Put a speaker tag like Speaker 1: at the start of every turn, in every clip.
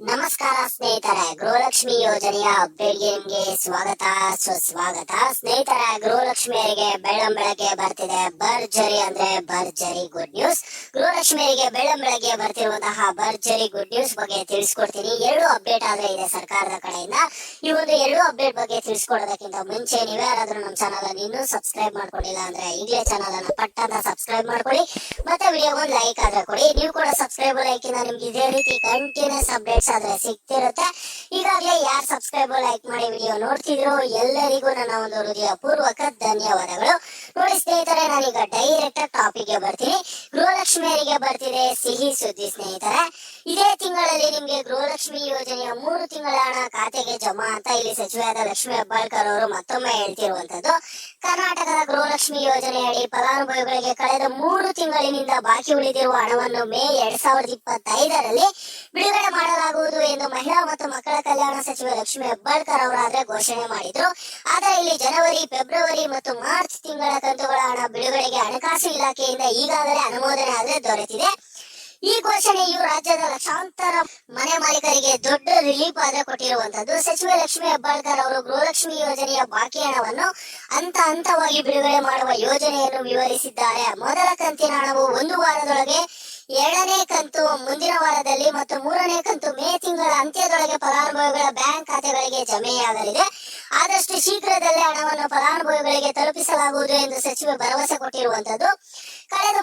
Speaker 1: ನಮಸ್ಕಾರ ಸ್ನೇಹಿತರೆ, ಗೃಹಲಕ್ಷ್ಮಿ ಯೋಜನೆಯ ಅಪ್ಡೇಟ್ಗೆ ನಿಮಗೆ ಸ್ವಾಗತ. ಸುಸ್ವಾಗತ ಸ್ನೇಹಿತರೆ, ಗೃಹಲಕ್ಷ್ಮಿಯರಿಗೆ ಬೆಳ್ಳಂ ಬೆಳಗ್ಗೆ ಬರ್ತಿದೆ. ಬರ್ಜರಿ ಅಂದ್ರೆ ಬರ್ಜರಿ ಗುಡ್ ನ್ಯೂಸ್ ಗೃಹಲಕ್ಷ್ಮಿಯರಿಗೆ ಬೆಳ್ಳಂ ಬೆಳಗ್ಗೆ ಬರ್ತಿರುವಂತಹ ಬರ್ಜರಿ ಗುಡ್ ನ್ಯೂಸ್ ಬಗ್ಗೆ ತಿಳಿಸ್ಕೊಡ್ತೀನಿ. ಎರಡು ಅಪ್ಡೇಟ್ ಆದ್ರೆ ಇದೆ ಸರ್ಕಾರದ ಕಡೆಯಿಂದ. ಈ ಒಂದು ಎರಡು ಅಪ್ಡೇಟ್ ಬಗ್ಗೆ ತಿಳಿಸ್ಕೊಡೋದಕ್ಕಿಂತ ಮುಂಚೆ ನೀವ್ಯಾರಾದ್ರೂ ನಮ್ಮ ಚಾನಲ್ ಅನ್ನು ಇನ್ನೂ ಸಬ್ಸ್ಕ್ರೈಬ್ ಮಾಡ್ಕೊಂಡಿಲ್ಲ ಅಂದ್ರೆ ಈಗಲೇ ಚಾನಲ್ ಅನ್ನು ಪಟ್ಟ ಸಬ್ಸ್ಕ್ರೈಬ್ ಮಾಡ್ಕೊಳ್ಳಿ. ಮತ್ತೆ ವಿಡಿಯೋ ಒಂದು ಲೈಕ್ ಆದ್ರೆ ಕೊಡಿ. ನೀವು ಕೂಡ ಸಬ್ಸ್ಕ್ರೈಬ್ ಲೈಕ್ ಇಂದ ನಿಮ್ಗೆ ಇದೇ ರೀತಿ ಕಂಟಿನ್ಯೂಸ್ ಅಪ್ಡೇಟ್ಸ್ ಆದ್ರೆ ಸಿಗ್ತಿರುತ್ತೆ. ಈಗಾಗಲೇ ಯಾರು ಸಬ್ಸ್ಕ್ರೈಬ್ ಲೈಕ್ ಮಾಡಿ ವಿಡಿಯೋ ನೋಡ್ತಿದ್ರು ಎಲ್ಲರಿಗೂ ನನ್ನ ಒಂದು ಹೃದಯ ಪೂರ್ವಕ ಧನ್ಯವಾದಗಳು. ನೋಡಿ ಸ್ನೇಹಿತರೆ, ನಾನೀಗ ಡೈರೆಕ್ಟ್ ಟಾಪಿಕ್ಗೆ ಬರ್ತೀನಿ. ಗೃಹಲಕ್ಷ್ಮಿಯರಿಗೆ ಬರ್ತಿದೆ ಸಿಹಿ ಸುದ್ದಿ ಸ್ನೇಹಿತರೆ. ಇದೇ ತಿಂಗಳಲ್ಲಿ ನಿಮ್ಗೆ ಗೃಹಲಕ್ಷ್ಮಿ ಯೋಜನೆಯ ಮೂರು ತಿಂಗಳ ಹಣ ಖಾತೆಗೆ ಜಮಾ ಅಂತ ಇಲ್ಲಿ ಸಚಿವರಾದ ಲಕ್ಷ್ಮಿ ಹೆಬ್ಬಾಳ್ಕರ್ ಅವರು ಮತ್ತೊಮ್ಮೆ ಹೇಳ್ತಿರುವಂತದ್ದು ಕರ್ನಾಟಕದ ಗೃಹಲಕ್ಷ್ಮಿ ಯೋಜನೆಯಡಿ ಫಲಾನುಭವಿಗಳಿಗೆ ಕಳೆದ ಮೂರು ತಿಂಗಳಿನಿಂದ ಬಾಕಿ ಉಳಿದಿರುವ ಹಣವನ್ನು ಮೇ ಎರಡ್ ಸಾವಿರದ ಇಪ್ಪತ್ತೈದರಲ್ಲಿ ಮಾಡಲಾಗುವುದು ಎಂದು ಮಹಿಳಾ ಮತ್ತು ಮಕ್ಕಳ ಕಲ್ಯಾಣ ಸಚಿವ ಲಕ್ಷ್ಮಿ ಹೆಬ್ಬಾಳ್ಕರ್ ಅವರಾದ್ರೆ ಘೋಷಣೆ ಮಾಡಿದ್ರು. ಆದರೆ ಇಲ್ಲಿ ಜನವರಿ, ಫೆಬ್ರವರಿ ಮತ್ತು ಮಾರ್ಚ್ ತಿಂಗಳ ಕಂತುಗಳ ಹಣ ಬಿಡುಗಡೆಗೆ ಹಣಕಾಸು ಇಲಾಖೆಯಿಂದ ಈಗಾಗಲೇ ಅನುಮೋದನೆ ಆದರೆ ದೊರೆತಿದೆ. ಈ ಘೋಷಣೆಯು ರಾಜ್ಯದ ಲಕ್ಷಾಂತರ ಮನೆ ಮಾಲೀಕರಿಗೆ ದೊಡ್ಡ ರಿಲೀಫ್ ಆದ್ರೆ ಕೊಟ್ಟಿರುವಂತದ್ದು. ಸಚಿವ ಲಕ್ಷ್ಮಿ ಹೆಬ್ಬಾಳ್ಕರ್ ಅವರು ಗೃಹಲಕ್ಷ್ಮಿ ಯೋಜನೆಯ ಬಾಕಿ ಹಣವನ್ನು ಹಂತ ಹಂತವಾಗಿ ಬಿಡುಗಡೆ ಮಾಡುವ ಯೋಜನೆಯನ್ನು ವಿವರಿಸಿದ್ದಾರೆ. ಮೊದಲ ಕಂತಿನ ಹಣವು ಒಂದು ವಾರದೊಳಗೆ ಎರಡನೇ ಕಂತು ಮುಂದಿನ ವಾರದಲ್ಲಿ ಮತ್ತು ಮೂರನೇ ಕಂತು ಮೇ ತಿಂಗಳ ಅಂತ್ಯದೊಳಗೆ ಫಲಾನುಭವಿಗಳ ಬ್ಯಾಂಕ್ ಖಾತೆಗಳಿಗೆ ಜಮೆಯಾಗಲಿದೆ. ಆದಷ್ಟು ಶೀಘ್ರದಲ್ಲೇ ಹಣವನ್ನು ಫಲಾನುಭವಿಗಳಿಗೆ ತಲುಪಿಸಲಾಗುವುದು ಎಂದು ಸಚಿವೆ ಭರವಸೆ ಕೊಟ್ಟಿರುವಂತದ್ದು. ಕಳೆದ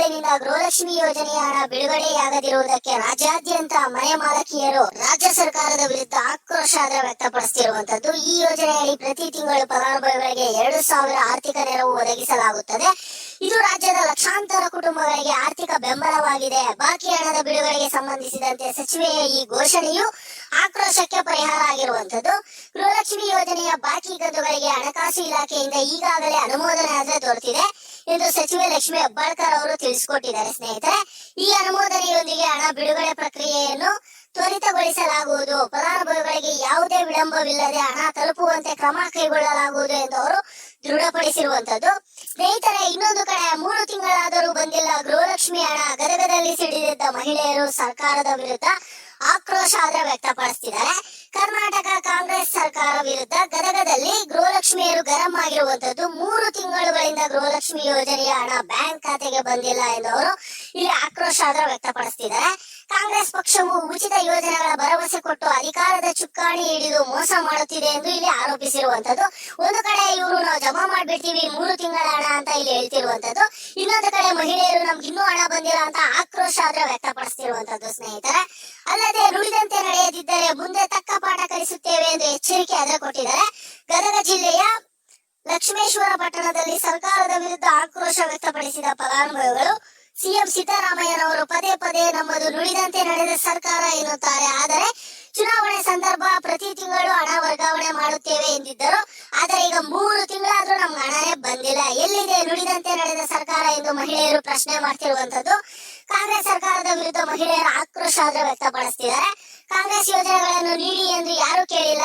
Speaker 1: ತಿಂಗಳಿನಿಂದ ಗೃಹಲಕ್ಷ್ಮಿ ಯೋಜನೆಯ ಹಣ ಬಿಡುಗಡೆಯಾಗದಿರುವುದಕ್ಕೆ ರಾಜ್ಯಾದ್ಯಂತ ಮನೆ ಮಾಲಕಿಯರು ರಾಜ್ಯ ಸರ್ಕಾರದ ವಿರುದ್ಧ ಆಕ್ರೋಶ ವ್ಯಕ್ತಪಡಿಸುತ್ತಿರುವಂತದ್ದು ಈ ಯೋಜನೆಯಲ್ಲಿ ಪ್ರತಿ ತಿಂಗಳು ಫಲಾನುಭವಿಗಳಿಗೆ ಎರಡು ಸಾವಿರ ಆರ್ಥಿಕ ನೆರವು ಒದಗಿಸಲಾಗುತ್ತದೆ. ಇದು ರಾಜ್ಯದ ಲಕ್ಷಾಂತರ ಕುಟುಂಬಗಳಿಗೆ ಆರ್ಥಿಕ ಬೆಂಬಲವಾಗಿದೆ. ಬಾಕಿ ಹಣದ ಬಿಡುಗಡೆಗೆ ಸಂಬಂಧಿಸಿದಂತೆ ಸಚಿವೆಯ ಈ ಘೋಷಣೆಯು ಆಕ್ರೋಶಕ್ಕೆ ಪರಿಹಾರ ಆಗಿರುವಂತದ್ದು ಗೃಹಲಕ್ಷ್ಮಿ ಯೋಜನೆಯ ಬಾಕಿ ಕಂತುಗಳಿಗೆ ಹಣಕಾಸು ಇಲಾಖೆಯಿಂದ ಈಗಾಗಲೇ ಅನುಮೋದನೆ ಆದರೆ ದೊರೆತಿದೆ. ಎಂದು ಸಚಿವೆ ಲಕ್ಷ್ಮಿ ಹೆಬ್ಬಾಳ್ಕರ್ ಅವರು ತಿಳಿಸಿಕೊಟ್ಟಿದ್ದಾರೆ ಸ್ನೇಹಿತರೆ. ಈ ಅನುಮೋದನೆಯೊಂದಿಗೆ ಹಣ ಬಿಡುಗಡೆ ಪ್ರಕ್ರಿಯೆಯನ್ನು ತ್ವರಿತಗೊಳಿಸಲಾಗುವುದು. ಫಲಾನುಭವಿಗಳಿಗೆ ಯಾವುದೇ ವಿಳಂಬವಿಲ್ಲದೆ ಹಣ ತಲುಪುವಂತೆ ಕ್ರಮ ಕೈಗೊಳ್ಳಲಾಗುವುದು ಎಂದು ಅವರು ದೃಢಪಡಿಸಿರುವಂತದ್ದು ಸ್ನೇಹಿತರೆ, ಇನ್ನೊಂದು ಕಡೆ ಮೂರು ತಿಂಗಳಾದರೂ ಬಂದಿಲ್ಲ. ಗೃಹಲಕ್ಷ್ಮಿ ಹಣ ಗದಗದಲ್ಲಿ ಸಿಡಿದಿದ್ದ ಮಹಿಳೆಯರು ಸರ್ಕಾರದ ವಿರುದ್ಧ ಆಕ್ರೋಶ ಆದ್ರೆ ವ್ಯಕ್ತಪಡಿಸ್ತಿದ್ದಾರೆ. ಕರ್ನಾಟಕ ಕಾಂಗ್ರೆಸ್ ಸರ್ಕಾರ ವಿರುದ್ಧ ಗದಗದಲ್ಲಿ ಗೃಹಲಕ್ಷ್ಮಿಯರು ಗರಂ ಆಗಿರುವಂತದ್ದು ಮೂರು ತಿಂಗಳುಗಳಿಂದ ಗೃಹಲಕ್ಷ್ಮಿ ಯೋಜನೆಯ ಹಣ ಬ್ಯಾಂಕ್ ಖಾತೆಗೆ ಬಂದಿಲ್ಲ ಎಂದು ಅವರು ಇಲ್ಲಿ ಆಕ್ರೋಶ ಆದ್ರೆ ವ್ಯಕ್ತಪಡಿಸ್ತಿದ್ದಾರೆ. ಕಾಂಗ್ರೆಸ್ ಪಕ್ಷವು ಉಚಿತ ಯೋಜನೆಗಳ ಭರವಸೆ ಕೊಟ್ಟು ಅಧಿಕಾರದ ಚುಕ್ಕಾಣಿ ಹಿಡಿದು ಮೋಸ ಮಾಡುತ್ತಿದೆ ಎಂದು ಇಲ್ಲಿ ಆರೋಪಿಸಿರುವಂತದ್ದು. ಒಂದು ಕಡೆ ಇವರು ನಾವು ಜಮಾ ಮಾಡ್ಬಿಡ್ತೀವಿ, ಮೂರು ತಿಂಗಳ ಹಣ ಅಂತ ಇಲ್ಲಿ ಹೇಳ್ತಿರುವಂತದ್ದು. ಇನ್ನೊಂದು ಕಡೆ ಮಹಿಳೆಯರು ನಮ್ಗೆ ಇನ್ನೂ ಹಣ ಬಂದಿಲ್ಲ ಅಂತ ಆಕ್ರೋಶ ಆದ್ರೆ ವ್ಯಕ್ತಪಡಿಸುತ್ತಿರುವಂತದ್ದು ಸ್ನೇಹಿತರೆ. ಅಲ್ಲದೆ ನುಡಿದಂತೆ ನಡೆಯದಿದ್ದರೆ ಮುಂದೆ ತಕ್ಕ ಪಾಠ ಕಲಿಸುತ್ತೇವೆ ಎಂದು ಎಚ್ಚರಿಕೆ ಆದ್ರೆ ಕೊಟ್ಟಿದ್ದಾರೆ. ಗದಗ ಜಿಲ್ಲೆಯ ಲಕ್ಷ್ಮೇಶ್ವರ ಪಟ್ಟಣದಲ್ಲಿ ಸರ್ಕಾರದ ವಿರುದ್ಧ ಆಕ್ರೋಶ ವ್ಯಕ್ತಪಡಿಸಿದ ಫಲಾನುಭವಿಗಳು, ಸಿಎಂ ಸಿದ್ದರಾಮಯ್ಯನವರು ಪದೇ ಪದೇ ನಮ್ಮದು ನುಡಿದಂತೆ ನಡೆದ ಸರ್ಕಾರ ಎನ್ನುತ್ತಾರೆ. ಆದರೆ ಚುನಾವಣೆ ಸಂದರ್ಭ ಪ್ರತಿ ತಿಂಗಳು ಹಣ ವರ್ಗಾವಣೆ ಮಾಡುತ್ತೇವೆ ಎಂದಿದ್ದರು. ಆದರೆ ಈಗ ಮೂರು ತಿಂಗಳಾದ್ರೂ ನಮ್ಗೆ ಹಣನೇ ಬಂದಿಲ್ಲ. ಎಲ್ಲಿದೆ ನುಡಿದಂತೆ ನಡೆದ ಸರ್ಕಾರ ಎಂದು ಮಹಿಳೆಯರು ಪ್ರಶ್ನೆ ಮಾಡ್ತಿರುವಂತದ್ದು ಕಾಂಗ್ರೆಸ್ ಸರ್ಕಾರದ ವಿರುದ್ಧ ಮಹಿಳೆಯರು ಆಕ್ರೋಶ ವ್ಯಕ್ತಪಡಿಸ್ತಿದ್ದಾರೆ. ಕಾಂಗ್ರೆಸ್ ಯೋಜನೆಗಳನ್ನು ನೀಡಿ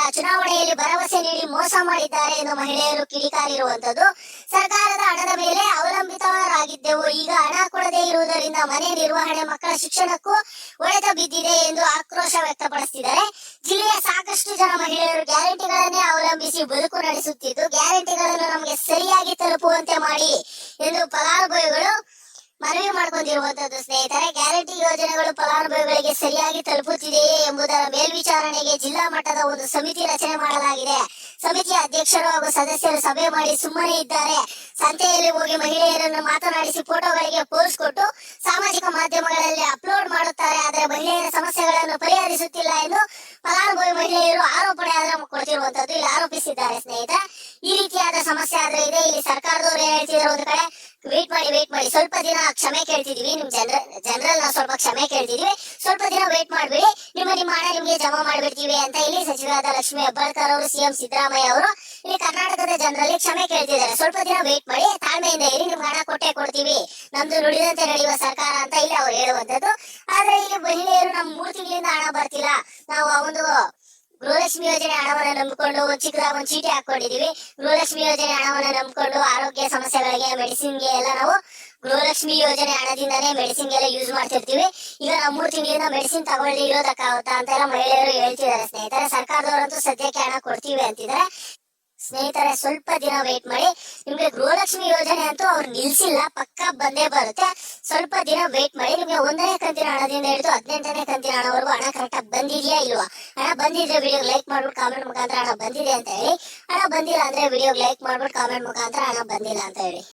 Speaker 1: ಚುನಾವಣೆಯಲ್ಲಿ ಭರವಸೆ ನೀಡಿ ಮೋಸ ಮಾಡಿದ್ದಾರೆ ಎಂದು ಮಹಿಳೆಯರು ಕಿಡಿಕಾರಿರುವಂತದ್ದು ಸರ್ಕಾರದ ಹಣದ ಮೇಲೆ ಅವಲಂಬಿತರಾಗಿದ್ದೆವು. ಈಗ ಹಣ ಕೊಡದೇ ಇರುವುದರಿಂದ ಮನೆ ನಿರ್ವಹಣೆ ಮಕ್ಕಳ ಶಿಕ್ಷಣಕ್ಕೂ ಹೊಡೆತ ಬಿದ್ದಿದೆ ಎಂದು ಆಕ್ರೋಶ ವ್ಯಕ್ತಪಡಿಸಿದ್ದಾರೆ. ಜಿಲ್ಲೆಯ ಸಾಕಷ್ಟು ಜನ ಮಹಿಳೆಯರು ಗ್ಯಾರಂಟಿಗಳನ್ನೇ ಅವಲಂಬಿಸಿ ಬದುಕು ನಡೆಸುತ್ತಿದ್ದು, ಗ್ಯಾರಂಟಿಗಳನ್ನು ನಮಗೆ ಸರಿಯಾಗಿ ತಲುಪುವಂತೆ ಮಾಡಿ ಎಂದು ಫಲಾನುಭವಿಗಳು ಮನವಿ ಮಾಡಿಕೊಂಡಿರುವಂತದ್ದು ಸ್ನೇಹಿತರೆ, ಗ್ಯಾರಂಟಿ ಯೋಜನೆಗಳು ಫಲಾನುಭವಿಗಳಿಗೆ ಸರಿಯಾಗಿ ತಲುಪುತ್ತಿದೆಯೇ ಎಂಬುದರ ಮೇಲ್ವಿಚಾರಣೆಗೆ ಜಿಲ್ಲಾ ಮಟ್ಟದ ಒಂದು ಸಮಿತಿ ರಚನೆ ಮಾಡಲಾಗಿದೆ. ಸಮಿತಿಯ ಅಧ್ಯಕ್ಷರು ಹಾಗೂ ಸದಸ್ಯರು ಸಭೆ ಮಾಡಿ ಸುಮ್ಮನೆ ಇದ್ದಾರೆ. ಸಂತೆಯಲ್ಲಿ ಹೋಗಿ ಮಹಿಳೆಯರನ್ನು ಮಾತನಾಡಿಸಿ ಫೋಟೋಗಳಿಗೆ ಪೋಸ್ ಕೊಟ್ಟು ಸಾಮಾಜಿಕ ಮಾಧ್ಯಮಗಳಲ್ಲಿ ಅಪ್ಲೋಡ್ ಮಾಡುತ್ತಾರೆ. ಆದರೆ ಮಹಿಳೆಯರ ಸಮಸ್ಯೆಗಳನ್ನು ಪರಿಹರಿಸುತ್ತಿಲ್ಲ ಎಂದು ಫಲಾನುಭವಿ ಮಹಿಳೆಯರು ಆರೋಪಣೆ ಆದರೆ ಕೊಡ್ತಿರುವಂತದ್ದು ಇಲ್ಲಿ ಆರೋಪಿಸಿದ್ದಾರೆ ಸ್ನೇಹಿತರೆ. ಈ ರೀತಿಯಾದ ಸಮಸ್ಯೆ ಆದ್ರೆ ಇದೆ. ಇಲ್ಲಿ ಸರ್ಕಾರದವರು ಏನ್ ಹೇಳ್ತಿದ್ದಾರೆ ಒಂದು ಕಡೆ ವೇಟ್ ಮಾಡಿ ವೇಟ್ ಮಾಡಿ. ಸ್ವಲ್ಪ ದಿನ ಕ್ಷಮೆ ಕೇಳ್ತಿದೀವಿ ನಿಮ್ ಜನರ ಜನರಲ್ ಸ್ವಲ್ಪ ಕ್ಷಮೆ ಕೇಳ್ತಿದೀವಿ. ಸ್ವಲ್ಪ ದಿನ ವೇಟ್ ಮಾಡ್ಬೇಡಿ. ನಿಮ್ಮ ನಿಮ್ಮ ಹಣ ನಿಮ್ಗೆ ಜಮಾ ಮಾಡ್ಬಿಡ್ತೀವಿ ಅಂತ ಇಲ್ಲಿ ಸಚಿವರಾದ ಲಕ್ಷ್ಮಿ ಹೆಬ್ಬಾಳ್ಕರ್ ಅವರು, ಸಿಎಂ ಸಿದ್ದರಾಮಯ್ಯ ಅವರು ಇಲ್ಲಿ ಕರ್ನಾಟಕದ ಜನರಲ್ಲಿ ಕ್ಷಮೆ ಕೇಳ್ತಿದ್ದಾರೆ. ಸ್ವಲ್ಪ ದಿನ ವೇಟ್ ಮಾಡಿ. ತಾಳ್ಮೆಯಿಂದ ಇರಿ. ನಿಮ್ಗೆ ಹಣ ಕೊಟ್ಟೆ ಕೊಡ್ತೀವಿ. ನಮ್ದು ನುಡಿದಂತೆ ನಡೆಯುವ ಸರ್ಕಾರ ಅಂತ ಇಲ್ಲಿ ಅವ್ರು ಹೇಳುವಂತದ್ದು ಆದ್ರೆ ಇಲ್ಲಿ ಮಹಿಳೆಯರು ನಮ್ ಮೂರು ತಿಂಗಳಿಂದ ಹಣ ಬರ್ತಿಲ್ಲ. ನಾವು ಒಂದು ಗೃಹಲಕ್ಷ್ಮಿ ಯೋಜನೆ ಹಣವನ್ನ ನಂಬಿಕೊಂಡು ಚಿಕ್ಕದಾಗ ಒಂದು ಚೀಟಿ ಹಾಕೊಂಡಿದೀವಿ ಗೃಹಲಕ್ಷ್ಮಿ ಯೋಜನೆ ಹಣವನ್ನ ನಂಬಿಕೊಂಡು ಆರೋಗ್ಯ ಸಮಸ್ಯೆಗಳಿಗೆ ಮೆಡಿಸಿನ್ಗೆ ಎಲ್ಲ ನಾವು ಗೃಹಲಕ್ಷ್ಮಿ ಯೋಜನೆ ಹಣದಿಂದಾನೇ ಮೆಡಿಸಿನ್ ಗೆಲ್ಲ ಯೂಸ್ ಮಾಡ್ತಿರ್ತೀವಿ. ಈಗ ನಾವು ಮೂರು ತಿಂಗಳಿಂದ ಮೆಡಿಸಿನ್ ತಗೊಳ್ಳಿ ಇರೋದಕ್ಕಾಗುತ್ತಾ ಅಂತೆಲ್ಲ ಮಹಿಳೆಯರು ಹೇಳ್ತಿದ್ದಾರೆ ಸ್ನೇಹಿತರೆ. ಸರ್ಕಾರದವರಂತೂ ಸದ್ಯಕ್ಕೆ ಹಣ ಕೊಡ್ತೀವಿ ಅಂತಿದ್ದಾರೆ. ಸ್ನೇಹಿತರೆ, ಸ್ವಲ್ಪ ದಿನ ವೇಟ್ ಮಾಡಿ. ನಿಮ್ಗೆ ಗೃಹಲಕ್ಷ್ಮಿ ಯೋಜನೆ ಅಂತೂ ಅವ್ರು ನಿಲ್ಸಿಲ್ಲ, ಪಕ್ಕ ಬಂದೇ ಬರುತ್ತೆ. ಸ್ವಲ್ಪ ದಿನ ವೇಟ್ ಮಾಡಿ. ನಿಮ್ಗೆ ಒಂದನೇ ಕಂತಿನ ಹಣದಿಂದ ಹಿಡಿದು ಹದಿನೆಂಟನೇ ಕಂತಿನ ಹಣವರೆಗೂ ಹಣ ಕರೆಕ್ಟಾಗಿ ಬಂದಿದೆಯಾ ಇಲ್ವಾ? ಹಣ ಬಂದಿದ್ರೆ ವಿಡಿಯೋ ಲೈಕ್ ಮಾಡ್ಬಿಟ್ಟು ಕಾಮೆಂಟ್ ಮುಖಾಂತರ ಹಣ ಬಂದಿದೆ ಅಂತ ಹೇಳಿ. ಹಣ ಬಂದಿಲ್ಲ ಅಂದ್ರೆ ವಿಡಿಯೋ ಲೈಕ್ ಮಾಡ್ಬಿಟ್ಟು ಕಾಮೆಂಟ್ ಮುಖಾಂತರ ಹಣ ಬಂದಿಲ್ಲ ಅಂತ ಹೇಳಿ.